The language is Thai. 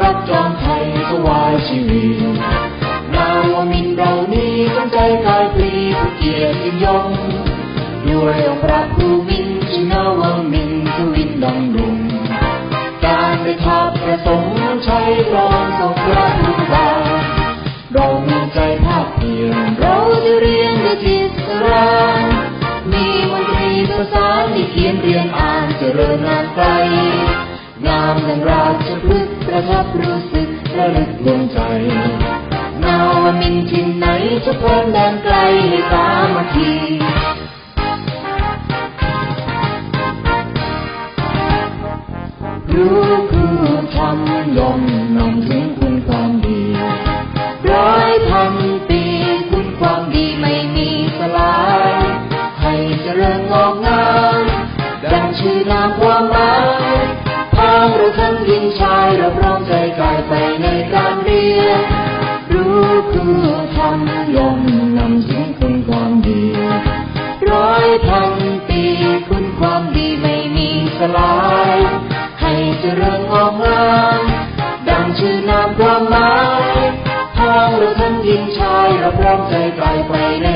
รับจอมไทยถวายชีวิตนาวมินเรานี้ตั้งใจกายปลีผู้เกียรติยิ่งยงด้วยองค์พระผู้มินชื่อนาวมินทวินดังดุงการได้ทับประสงค์ใช้รองทรงพระผู้บาเรามีใจภาคเพียรเราจะเรียนด้วยจิตสรางมีมนตรีภาษาที่เขียนเรียนอ่านเจริญงานไกลงามดังราชพฤกษ ระทับรู้สึกระลึกดวงใจนาวมินทินไหนจะพร้อมแดนไกลให้ตามมาทีรู้คือทำยอมนำถึงคุณความดีร้อยพันปีคุณความดีไม่มีสลายให้เจริญงอกงามดังชื่อนามความหมายางเราทั้งหญิงชายเราพร้อมใจกายไปในการเรียนรู้คือทำยอมนำถึงคุณความดีร้อยพันปีคุณความดีไม่มีสลาย ให้เจริญงอกงามดังชื่อนามความหมายทางเราทั้งหญิงชายเราพร้อมใจกายไปใน